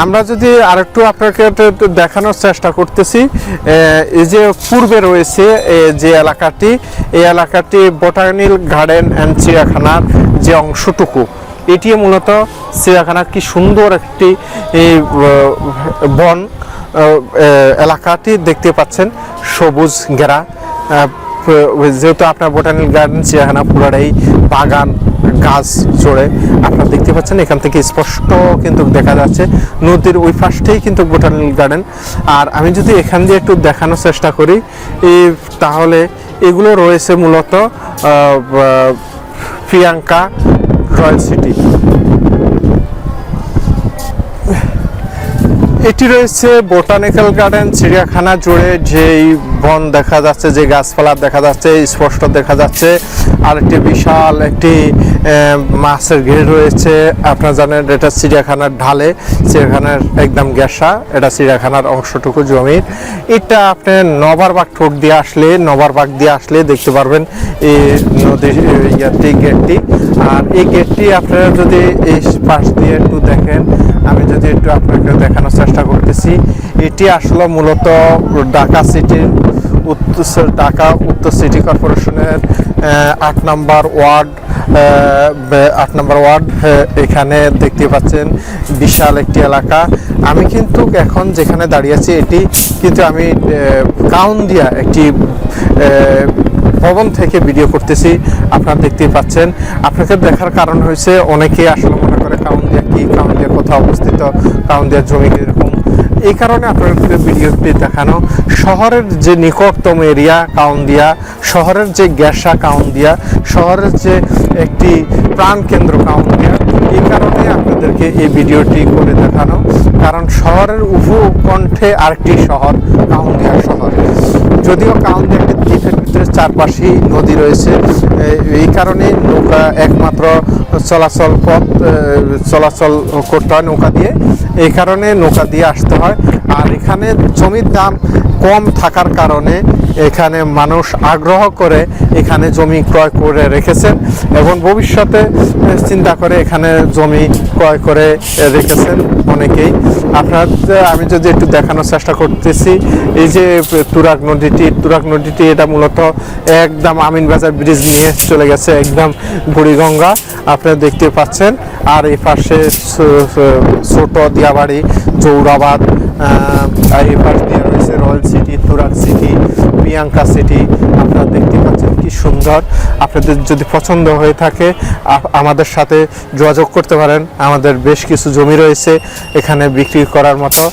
আমরা যদি আরেকটু আপনাকে দেখানোর চেষ্টা করতেছি এই যে পূর্বে রয়েছে যে এলাকাটি, এই এলাকাটি বোটানিল গার্ডেন অ্যান্ড চিড়িয়াখানার যে অংশটুকু। এটি মূলত চিড়িয়াখানার কি সুন্দর একটি বন এলাকাটি দেখতে পাচ্ছেন, সবুজ ঘেরা। যেহেতু আপনার বোটানিক গার্ডেন চিড়িয়াখানা পুরোটাই বাগান গাছ জোড়ে আপনারা দেখতে পাচ্ছেন, এখান থেকে স্পষ্ট কিন্তু দেখা যাচ্ছে নদীর ওই পাশটাই কিন্তু বোটানিক গার্ডেন। আর আমি যদি এখান দিয়ে একটু দেখানোর চেষ্টা করি তাহলে এগুলো রয়েছে মূলত প্রিয়াঙ্কা রয়্যাল সিটি। এটি রয়েছে বোটানিক্যাল গার্ডেন, চিড়িয়াখানা জুড়ে যেই বন দেখা যাচ্ছে, যে গাছপালা দেখা যাচ্ছে স্পষ্ট দেখা যাচ্ছে। আর একটি বিশাল একটি মাছের ঘের রয়েছে। আপনারা জানেন এটা চিড়িয়াখানার ঢালে, চিড়িয়াখানার একদম গ্যাসা, এটা চিড়িয়াখানার অংশটুকু জমির এটা আপনি নবারবাগ ঠোঁট দিয়ে আসলে, নবারবাগ দিয়ে আসলে দেখতে পারবেন এই নদীর ইয়াটি গেটটি। আর এই গেটটি আপনারা যদি এই পাশ দিয়ে একটু দেখেন, আমি একটু আপনাকে দেখানোর চেষ্টা করতেছি। এটি আসলে মূলত ঢাকা সিটির উত্তর ঢাকা উত্তর সিটি কর্পোরেশনের আট নম্বর ওয়ার্ড আট নম্বর ওয়ার্ড এখানে দেখতে পাচ্ছেন বিশাল একটি এলাকা। আমি কিন্তু এখন যেখানে দাঁড়িয়ে আছি এটি কিন্তু আমি কাউন্দিয়া একটি ভবন থেকে ভিডিও করতেছি। আপনারা দেখতেই পাচ্ছেন। আপনাকে দেখার কারণ হয়েছে অনেকেই আসলে মনে করে কাউন্দিয়া কোথাও অবস্থিত কাউন্দিয়ার জমি এরকম এই কারণে আপনাদের ভিডিওটি দেখানো। শহরের যে নিকটতম এরিয়া কাউন্দিয়া, শহরের যে গ্যাসা কাউন্দিয়া, শহরের যে একটি প্রাণকেন্দ্র কাউন্দিয়া, এই কারণে আপনাদেরকে এই ভিডিওটি করে দেখানো। কারণ শহরের উপকণ্ঠে আরেকটি শহর, কাউন্দিয়া শহর। যদিও কাউন্দি একটি দ্বীপের ভিতরে চারপাশেই নদী রয়েছে এই কারণে নৌকা একমাত্র চলাচল পথ চলাচল করতে হয় নৌকা দিয়ে। এই কারণে নৌকা দিয়ে আসতে হয়। আর এখানে জমির দাম কম থাকার কারণে এখানে মানুষ আগ্রহ করে এখানে জমি ক্রয় করে রেখেছেন এবং ভবিষ্যতে চিন্তা করে এখানে জমি ক্রয় করে রেখেছেন অনেকেই। আপনার, আমি যদি একটু দেখানোর চেষ্টা করতেছি, এই যে তুরাগ নদীটি তুরাগ নদীটি এটা মূলত একদম আমিনবাজার ব্রিজ নিয়ে চলে গেছে, একদম বুড়িগঙ্গা, আপনারা দেখতে পাচ্ছেন। আর এই পাশে ছোট দিয়াবাড়ি, জৌরাবাদ আর এই পাশ দিয়ে তুরাগ সিটি, প্রিয়াঙ্কা সিটি, আপনারা দেখতে পাচ্ছেন কি সুন্দর। আপনাদের যদি পছন্দ হয়ে থাকে আমাদের সাথে যোগাযোগ করতে পারেন। আমাদের বেশ কিছু জমি রয়েছে এখানে বিক্রি করার মতো।